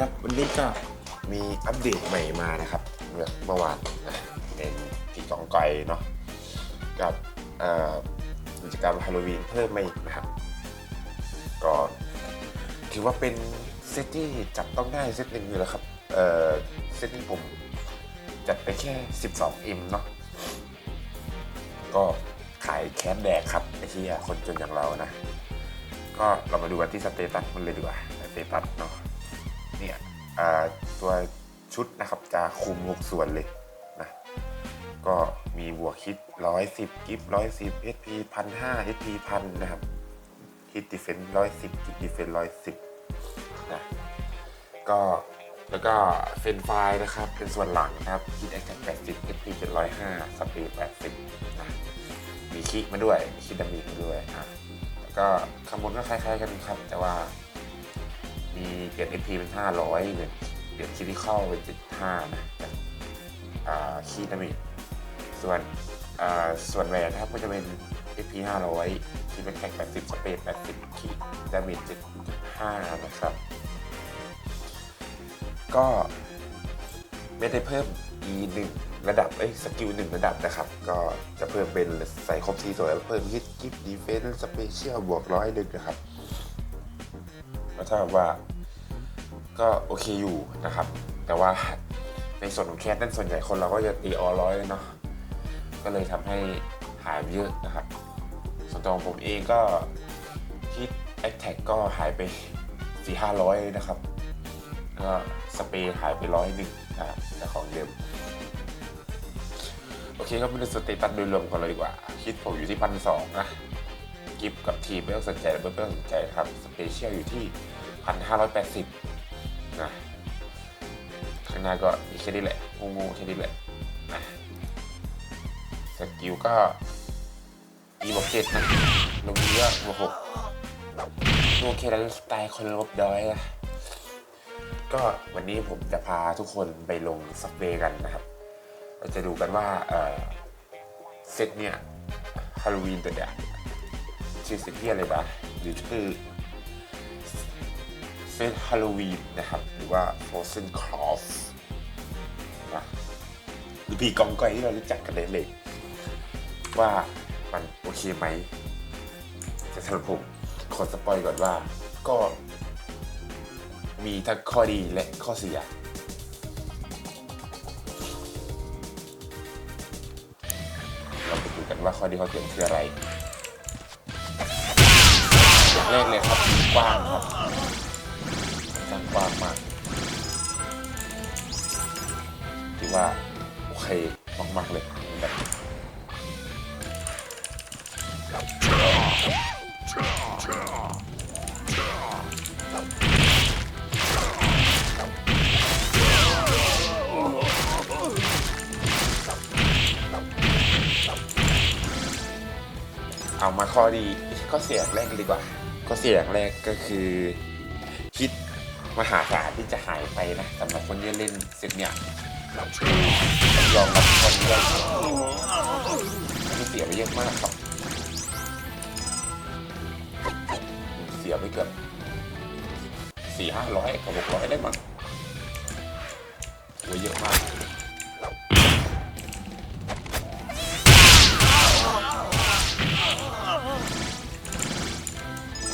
ครับ วันนี้ก็มีอัปเดตใหม่มานะครับเมื่อเมื่อวานนะเป็นพี่กองไกเนาะกับกิจกรรมฮาโลวีนเพิ่มมาอีกนะครับก็ถือว่าเป็นเซตที่จับต้องได้เซตหนึ่งอยู่แล้วครับเออเซตนี้ผมจัดไปแค่ 12M เนาะก็ขายแคสแดกครับไอ้ที่คนจนอย่างเรานะ ก็เรามาดูกันที่สเตตัสมันเลยดีกว่าสเตตัสเนาะ เนี่ยตัวชุดนะครับจะคุมหกส่วนเลยนะก็มีบวกคิดร้อยสิบกิฟร้อยสิบเอสพีพันห้าเอสพีพันนะครับคิดดิเฟนร้อยสิบกิฟดิเฟนร้อยสิบนะก็แล้วก็เฟนไฟนะครับ เป็นส่วนหลังนะครับคิดแอคแท็กแปดสิบเอสพีเป็นร้อยห้าสปีดแปดสิบนะมีคิกมาด้วยมีคิดดามีมาด้วยอะก็ข้างบนก็คล้ายๆกันครับแต่ว่า มีเปลี่ยน FP เป็น 500เนี่ยเปลี่ยนคิริเข้าเป็น75นะอ่าคีดามิส่วนอ่าส่วนแหวนนะครับก็จะเป็น FP 500ที่เป็นแข่ง80สเปซ80คีดามิ75 นะครับ ก็ไม่ได้เพิ่ม E 1ระดับเอ้ยสกิลหนึ่งระดับนะครับ ก็จะเพิ่มเป็นใส่ครบ4ส่วนแล้วเพิ่มฮิตกิฟต์ดีเฟนส์สเปเชียลบวกร้อยหนึ่งนะครับ ก็ถ้ากับว่าก็โอเคอยู่นะครับ แต่ว่าในส่วนของแคสนั่นส่วนใหญ่คนเราก็จะตีออร้อยเนาะก็เลยทำให้หายเยอะนะครับ ส่วนตัวของผมเองก็ฮิตแอคแท็กก็หายไปสี่ห้าร้อยนะครับก็สเปรย์หายไปร้อยหนึ่งนะแต่ของเดิมโอเคก็มาดูสเตตัสโดยรวมกันเลยดีกว่า คิดผมอยู่ที่พันสองนะ กิฟกับทีมไม่ต้องสนใจเบิ้ลไม่ต้องสนใจครับสเปเชียลอยู่ที่พันห้าร้อยแปดสิบนะข้างหน้าก็มีแค่นี้แหละงูๆแค่นี้แหละนะสกิลก็มีบอกเจ็ดนะลงเยอะบวกหกโอเคแล้วสไตล์คนลบดอยนะก็วันนี้ผมจะพาทุกคนไปลงซับเวย์กันนะครับ เราจะดูกันว่าเออเซตเนี่ยฮาโลวีนตัวเนี่ย ชื่อเซตที่อะไรนะหรือชื่อเซตฮาโลวีนนะครับ หรือว่า Frozen Cross นะหรือพีกองกอยที่เรารู้จักกันเลยว่ามันโอเคไหมแต่สำหรับผมขอสปอยก่อนว่าก็มีทั้งข้อดีและข้อเสีย เราไปดูกันว่าข้อดีข้อเสียคืออะไร แรกเลยครับกว้างครับกว้างกว้างมากถือว่าโอเคมากๆเลยแบบเอามาข้อดีข้อเสียอย่างแรกดีกว่า ข้อเสียอย่างแรกก็คือคิดมหาศาลที่จะหายไปนะสำหรับคนที่เล่นเซตเนี่ยต้องยอมรับคนเล่นที่เสียไปเยอะมากครับ เสียไปเกือบสี่ห้าร้อยกับหกร้อยได้มั้งเยอะมาก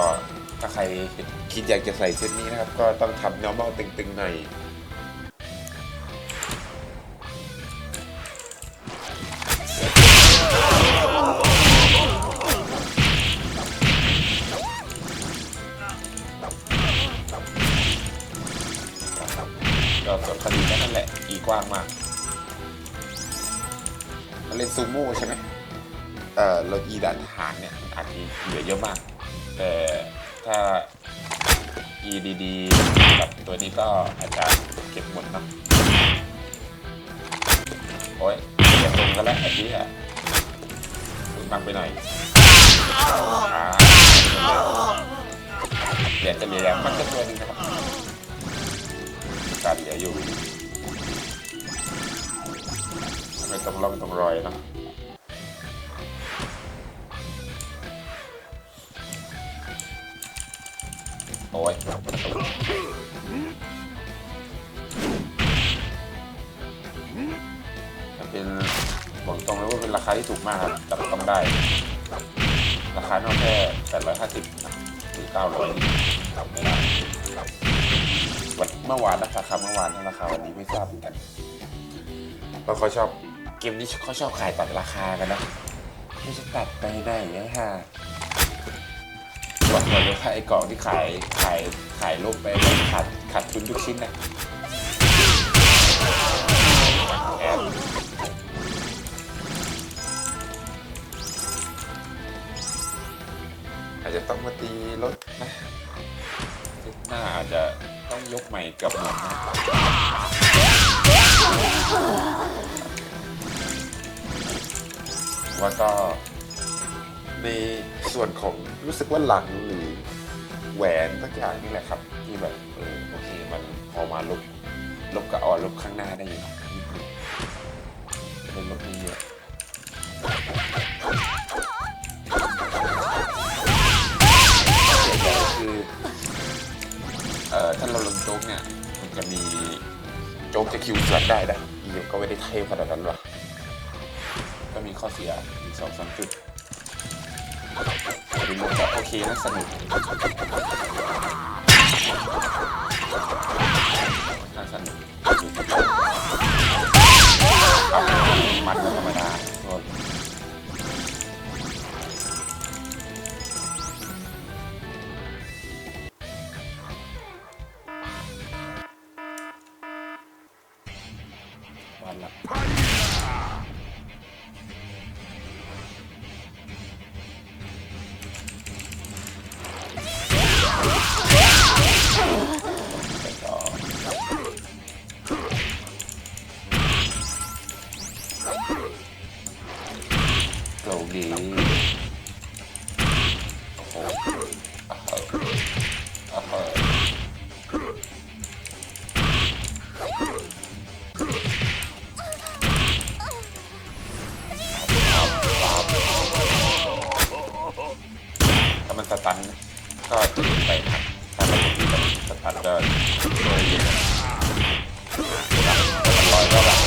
ก็ถ้าใครคิดอยากจะใส่เซตนี้นะครับ ก็ต้องทำ normal ตึงๆหน่อยก็ส่วนคดีก็นั่นแหละ อีกว้างมากมันเล่นซูโม่ใช่ไหมเอ่อรถอีด้านทหารเนี่ยอาจจะเหลือเยอะมาก แต่ถ้า E ดีๆกับตัวนี้ก็อาจจะเก็บหมดเนาะโอ้ยเก็บตรงกันแล้วไอ้ที่อะคุณบังไปหน่อยอ่าเหรียญจะเหลือมันก็ตัวหนึงนะครับการเหลืออยู่ไม่ต้องร่องต้องรอยเนาะ ยจะเป็นบอกตรงเลยว่าเป็นราคาที่ถูกมากครับจับต้องได้ ราคานอกแค่850หรือ900ไม่ได้วันเมื่อวานนะราคาเมื่อวานนะราคาวันนี้ไม่ทราบเหมือนกันเพราะเขาชอบเกมนี้เขาชอบขายตัดราคากันนะไม่ใช่ตัดไปไหนนะฮะบอก เลยว่าไอ้กล่องที่ขายขายขายลบไปแล้วขาดขาดทุนทุกชิ้นนะแอบอาจจะต้องมาตีรถนะหน้าอาจจะต้องยกใหม่เกับหมดนะว่าก็ใน ส่วนของรู้สึกว่าหลังหรือแหวนสักอย่างนี่แหละครับ ที่แบบเออโอเคมันพอมาลบลบกับออนลบข้างหน้าได้อยู่นิดนึงเป็นลบเยอะคือเอ่อถ้าเราลงโจ๊กเนี่ยมันจะมีโจ๊กจะคิวสวนได้นะอีกก็ไม่ได้เทขนาดนั้นหรอกก็มีข้อเสียอีกสองสามจุด แต่ดูมันก็โอเคนะสนุกน่าสนุก ก็จะไปครับถ้ามันสตันก็ช่วยเยอะมันลอยก็แบบ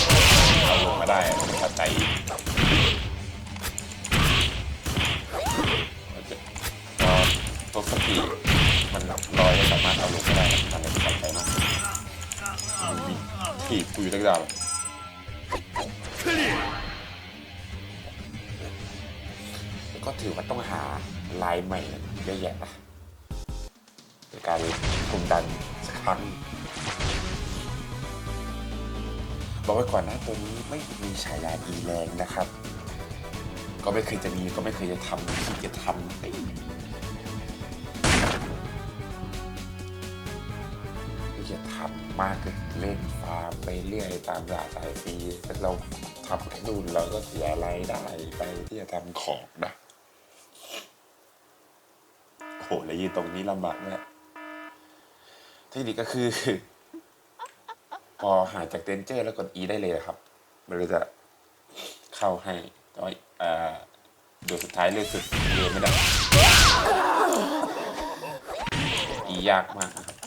เอาลงมาได้ถ้าใจพอตัวสปีมันลอยสามารถเอาลงมาได้มันเลยใส่ใจมากถีบกูอยู่ตั้งแต่ก็ถือว่าต้องหาลายใหม่เยอะแยะนะ ในการคุมดันสักครั้งบอกไว้ก่อนนะตัวนี้ไม่มีฉายาอีแรงนะครับ ก็ไม่เคยจะมีก็ไม่เคยจะทำที่จะทำเฮ้ยที่จะทำมากเลยเล่นฟาร์มไปเรื่อยตามด่าสายฟีเราทำแค่นู่นเราก็เสียรายได้ไปที่จะทำของนะโอ้โหแล้วยืนตรงนี้ลำบากเนี่ย เทคนิคก็คือ พอหายจากเดนเจอร์แล้วกด E ได้เลยครับ มันก็จะเข้าให้แต่ว่าอ่าเดี๋ยวสุดท้ายเลือกสุดเยนไม่ได้ E ยากมากนะครับ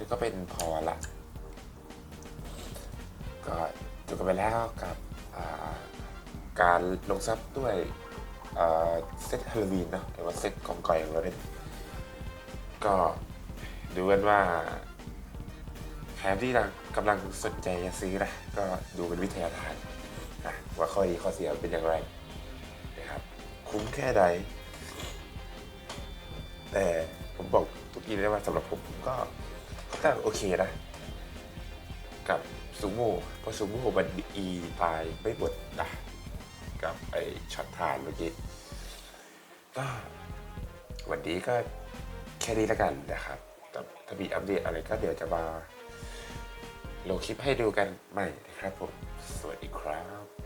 นนี้ก็เป็นพอละ ก็จบกันไปแล้วกับการลงซับด้วยเซตฮาโลวีนนะหรือว่าเซตกองกอยของเราเนี่ยก็ดูกันว่าแถมที่เรากำลังสนใจจะซื้อนะก็ดูเป็นวิทยาทานนะว่าข้อดีข้อเสียเป็นอย่างไรนะครับ คุ้มแค่ใดแต่ผมบอกทุกทีเลยว่าสำหรับผมผมก็ ก็โอเคนะ กับซูโม่เพราะซูโม่มันอีตายไม่หมดนะกับไอช็อตทานเมื่อกี้ก็วันนี้ก็แค่นี้แล้วกันนะครับแต่ถ้ามีอัปเดตอะไรก็เดี๋ยวจะมาลงคลิปให้ดูกันใหม่นะครับผม สวัสดีครับ